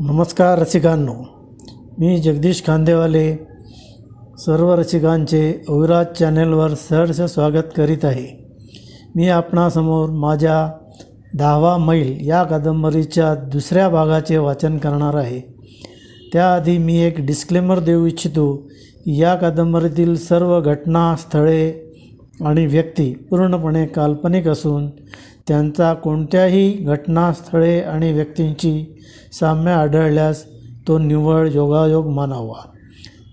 नमस्कार रसिकांनो. मी जगदीश खांदेवाले सर्व रसिकांचे अविराज चॅनेलवर सहर्ष स्वागत करीत आहे. मी आपणासमोर माझ्या दहावा मैल या कादंबरीच्या दुसऱ्या भागाचे वाचन करणार आहे. त्याआधी मी एक डिस्क्लेमर देऊ इच्छितो की या कादंबरीतील सर्व घटना स्थळे आणि व्यक्ती पूर्णपणे काल्पनिक असून त्यांचा कोणत्याही घटनास्थळे आणि व्यक्तींची साम्य आढळल्यास तो निव्वळ योगायोग मानावा.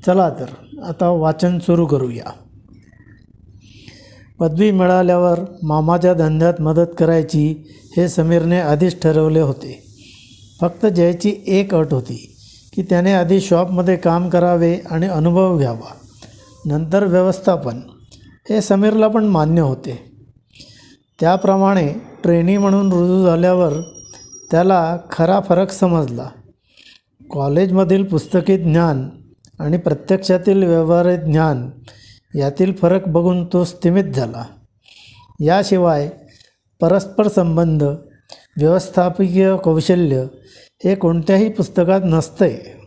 चला तर आता वाचन सुरू करूया. पदवी मिळाल्यावर मामाच्या धंद्यात मदत करायची हे समीरने आधीच ठरवले होते. फक्त जयची एक अट होती की त्याने आधी शॉपमध्ये काम करावे आणि अनुभव घ्यावा. नंतर व्यवस्थापन हे समीरला पण मान्य होते. त्याप्रमाणे ट्रेनी म्हणून रुजू झाल्यावर त्याला खरा फरक समजला. कॉलेजमधील पुस्तकी ज्ञान आणि प्रत्यक्षातील व्यवहारिक ज्ञान यातील फरक बघून तो स्थिमित झाला. याशिवाय परस्पर संबंध व्यवस्थापकीय कौशल्य हे कोणत्याही पुस्तकात नसते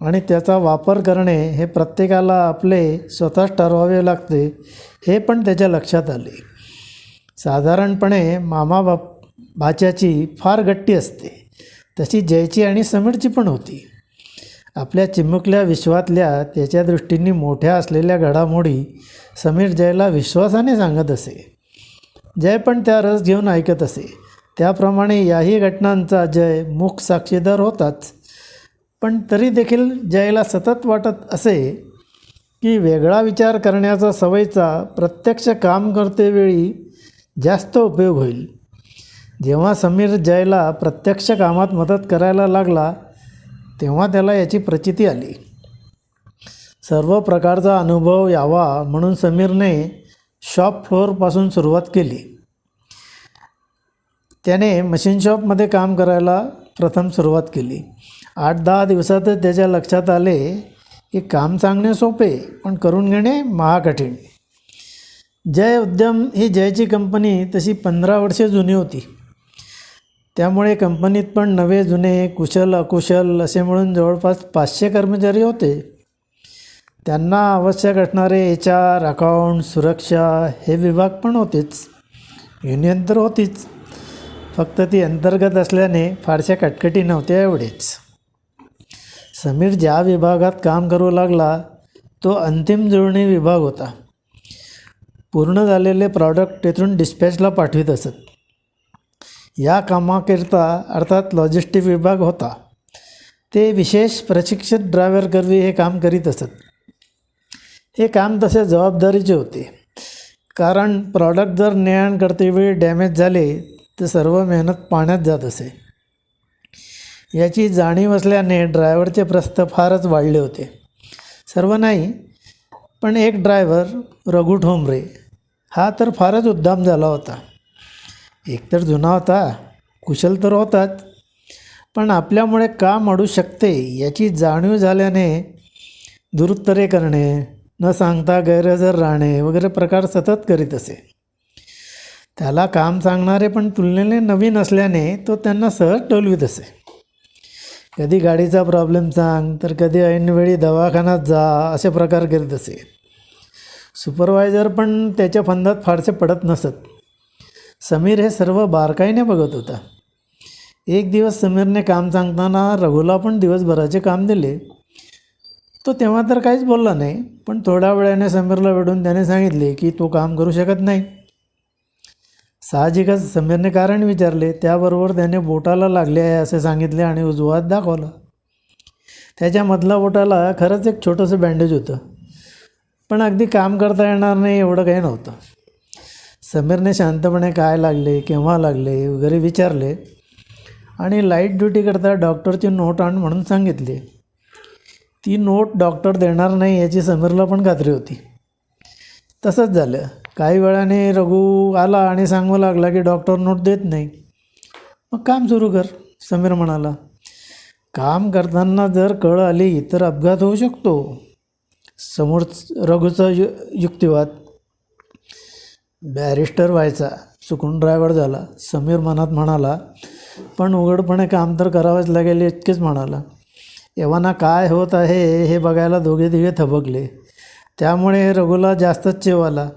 आणि त्याचा वापर करणे हे प्रत्येकाला आपले स्वतःच ठरवावे लागते हे पण त्याच्या लक्षात आले. साधारणपणे मामा बाप भाच्याची फार गट्टी असते. तशी जयची आणि समीरची पण होती. आपल्या चिमुकल्या विश्वातल्या त्याच्या दृष्टीने मोठ्या असलेल्या घडामोडी समीर जयला विश्वासाने सांगत असे. जय पण त्या रस घेऊन ऐकत असे. त्याप्रमाणे याही घटनांचा जय मूक साक्षीदार होताच. पण तरी देखील जयला सतत वाटत असे की वेगळा विचार करण्याचा सवयीचा प्रत्यक्ष काम करतेवेळी जास्त उपयोग होईल. जेव्हा समीर जयला प्रत्यक्ष कामात मदत करायला लागला तेव्हा त्याला याची प्रचिती आली. सर्व प्रकारचा अनुभव यावा म्हणून समीरने शॉप फ्लोअरपासून सुरुवात केली. त्याने मशीन शॉपमध्ये काम करायला प्रथम सुरुवात केली. आठ दहा दिवसातच त्याच्या लक्षात आले की काम सांगणे सोपे पण करून घेणे महाकठीण. जय उद्यम ही जयची कंपनी तशी पंधरा वर्षे जुनी होती. त्यामुळे कंपनीत पण नवे जुने कुशल अकुशल असे म्हणून जवळपास पाचशे कर्मचारी होते. त्यांना आवश्यक असणारे एच आर अकाउंट सुरक्षा हे विभाग पण होतेच. युनियन तर होतीच. फक्त ती अंतर्गत असल्याने फारशा कटकटी नव्हत्या एवढेच. समीर ज्या विभागात काम करू लागला तो अंतिम जुळणी विभाग होता. पूर्ण झालेले प्रॉडक्ट तेथून डिस्पॅचला पाठवित असत. या कामाकरिता अर्थात लॉजिस्टिक विभाग होता. ते विशेष प्रशिक्षित ड्रायव्हर करवी हे काम करीत असत. हे काम तसे जबाबदारीचे होते. कारण प्रॉडक्ट जर ने आण करतेवेळी डॅमेज झाले तर सर्व मेहनत पाण्यात जात असे. याची जाणीव असल्याने ड्रायव्हरचे प्रस्थ फारच वाढले होते. सर्व नाही पण एक ड्रायव्हर रघु ठोंबरे हा तर फारच उद्दाम झाला होता. एकतर जुना होता कुशल तर होताच पण आपल्यामुळे काम अडू शकते याची जाणीव झाल्याने दुरुत्तरे करणे न सांगता गैरहजर राहणे वगैरे प्रकार सतत करीत असे. त्याला काम सांगणारे पण तुलनेने नवीन असल्याने तो त्यांना सहज टोलवीत असे. कधी गाडीचा प्रॉब्लेम सांग तर कधी ऐनवेळी दवाखान्यात जा असे प्रकार करीत असे. सुपरवायझर पण त्याच्या फंदात फारसे पडत नसत. समीर हे सर्व बारकाईने बघत होता. एक दिवस समीरने काम सांगताना रघुला पण दिवसभराचे काम दिले. तो तेव्हा तर काहीच बोलला नाही पण थोड्या वेळाने समीरला वेढून त्याने सांगितले की तो काम करू शकत नाही. साहजिकच समीरने कारण विचारले त्याबरोबर त्याने बोटाला लागले आहे असे सांगितले आणि उजवात दाखवलं. दाखवला त्याच्या मधल्या बोटाला खरंच एक छोटंसं बँडेज होतं. पण अगदी काम करता येणार नाही एवढं काही नव्हतं. समीरने शांतपणे काय लागले केव्हा लागले वगैरे विचारले आणि लाइट ड्युटी करता डॉक्टरची नोट आण म्हणून सांगितली. ती नोट डॉक्टर देणार नाही याची समीरला पण खात्री होती. तसंच झालं. काही वेळाने रघु आला आणि सांगू लागला की डॉक्टर नोट देत नाही. मग काम सुरू कर समीर म्हणाला. काम करताना जर कळ आली तर अपघात होऊ शकतो. समोर रघुचा यु युक्तिवाद. बॅरिस्टर व्हायचा चुकून ड्रायव्हर झाला समीर मनात म्हणाला पण उघडपणे काम तर करावंच लागेल इतकेच म्हणाला. एव्हाना काय होत आहे हे बघायला दोघे तिघे थबकले. त्यामुळे रघुला जास्तच चेव आला.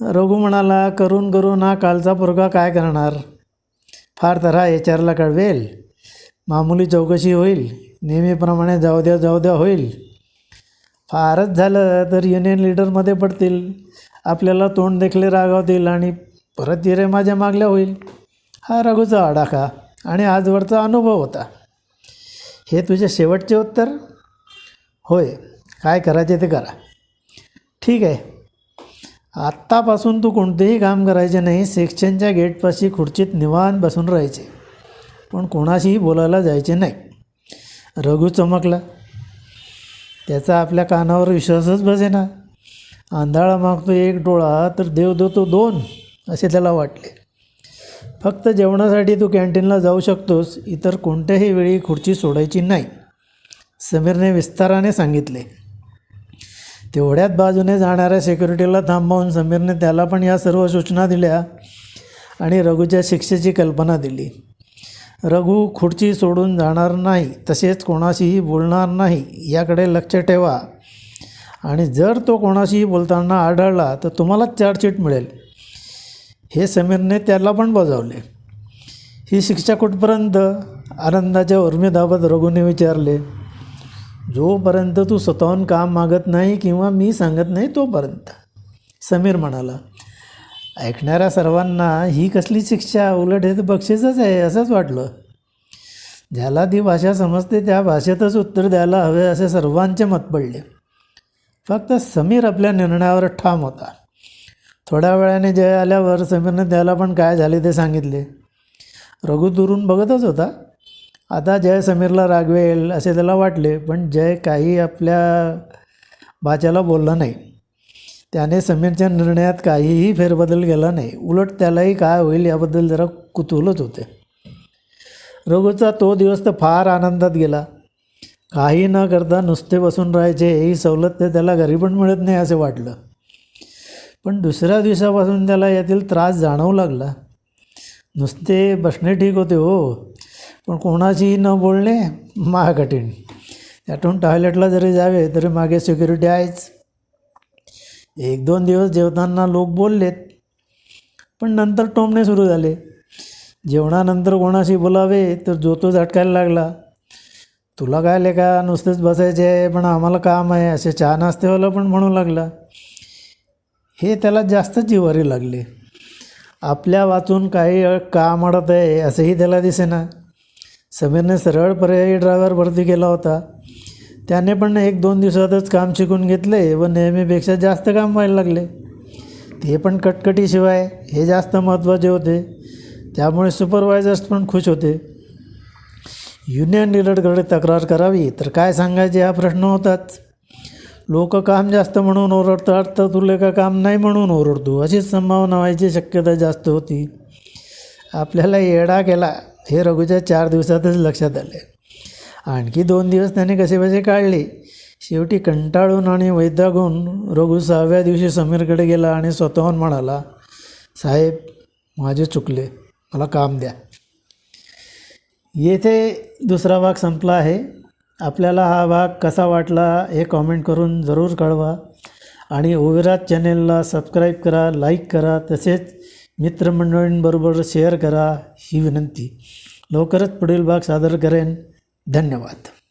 रघु म्हणाला करून करून हा कालचा पोरगा काय करणार? फार तर हा एच आरला कळवेल. मामुली चौकशी होईल. नेहमीप्रमाणे जाऊ द्या जाऊ द्या होईल. फारच झालं तर युनियन लीडरमध्ये पडतील. आपल्याला तोंड देखले रागावतील आणि परत येरे माझ्या मागल्या होईल. हा रघूचा आडाखा आणि आजवरचा अनुभव होता. हे तुझे शेवटचे उत्तर? होय. काय करायचे ते करा. ठीक आहे. आत्तापासून तू कोणतेही काम करायचे नाही सेक्शनच्या गेटपाशी खुर्चीत निवान बसून राहायचे. पण कोणाशीही बोलायला जायचे नाही. रघु चमकला. त्याचा आपल्या कानावर विश्वासच बसेना आंधळा मागतो एक डोळा तर देव देतो दोन असे त्याला वाटले. फक्त जेवणासाठी तू कॅन्टीनला जाऊ शकतोस इतर कोणत्याही वेळी खुर्ची सोडायची नाही समीरने विस्ताराने सांगितले. तेवढ्याच बाजूने जाणाऱ्या सिक्युरिटीला थांबवून समीरने त्याला पण या सर्व सूचना दिल्या आणि रघुच्या शिक्षेची कल्पना दिली. रघु खुर्ची सोडून जाणार नाही तसेच कोणाशीही बोलणार नाही याकडे लक्ष ठेवा. आणि जर तो कोणाशीही बोलताना आढळला तर तुम्हालाच चार्जशीट मिळेल. हे समीरने त्याला पण बजावले. ही शिक्षा कुठपर्यंत? आनंदाच्या उर्मीदाबत रघुने विचारले. जोपर्यंत तू स्वतःहून काम मागत नाही किंवा मी सांगत नाही तोपर्यंत. समीर म्हणाला ऐकणाऱ्या सर्वांना ही कसली शिक्षा? उलट हे तर बक्षीसच आहे असंच वाटलं. ज्याला ती भाषा समजते त्या भाषेतच उत्तर द्यायला हवे असे सर्वांचे मत पडले. फक्त समीर आपल्या निर्णयावर ठाम होता. थोड्या वेळाने जय आल्यावर समीरने त्याला पण काय झाले ते सांगितले. रघु दुरून बघतच होता. आता जय समीरला रागवेल असे त्याला वाटले पण जय काही आपल्या बाच्याला बोलला नाही. त्याने समीरच्या निर्णयात काहीही फेरबदल केला नाही. उलट त्यालाही काय होईल याबद्दल जरा कुतूहलच होते. रघुचा तो दिवस तर फार आनंदात गेला. काही न करता नुसते बसून राहायचे ही सवलत तर त्याला घरी पण मिळत नाही असे वाटलं. पण दुसऱ्या दिवसापासून त्याला यातील त्रास जाणवू लागला. नुसते बसणे ठीक होते हो पण कोणाशीही न बोलणे महाकठीण. त्यातून टॉयलेटला जरी जावे तरी मागे सिक्युरिटी आहेच. एक दोन दिवस जेवताना लोक बोललेत पण नंतर टोमणे सुरू झाले. जेवणानंतर कोणाशी बोलावे तर जो तो झटकायला लागला. तुला काय लेखा नुसतेच बसायचे आहे पण आम्हाला काम आहे असे चहा नाश्तेवाला पण म्हणू लागला. हे त्याला जास्त जिवारी लागले. आपल्या वाचून काही काम अडत आहे असंही त्याला दिसेना. समीरने सरळ पर्यायी ड्रायव्हर भरती केला होता. त्याने पण एक दोन दिवसातच काम शिकून घेतले व नेहमीपेक्षा जास्त काम व्हायला लागले. ते पण कटकटीशिवाय हे जास्त महत्त्वाचे होते. त्यामुळे सुपरवायझर्स पण खुश होते. युनियन लीडरकडे तक्रार करावी तर काय सांगायचे हा प्रश्न होताच. लोक काम जास्त म्हणून ओरडतात तर तुला का काम नाही म्हणून ओरडतो अशीच संभावना व्हायची शक्यता जास्त होती. आपल्याला येडा केला हे रघुच्या चार दिवसातच लक्षात आले. आणखी दोन दिवस त्याने कसेबसे काढले? शेवटी कंटाळून आणि वैतागून रघु सहाव्या दिवशी समीरकडे गेला आणि स्वतःहून म्हणाला साहेब माझे चुकले. मला काम द्या. येथे दुसरा भाग संपला आहे. आपल्याला हा भाग कसा वाटला हे कॉमेंट करून जरूर कळवा. आणि ओविराज चॅनेलला सबस्क्राईब करा लाईक करा तसेच मित्रमंडळींबरोबर शेअर करा ही विनंती. लवकरच पुढील भाग सादर करेन. धन्यवाद.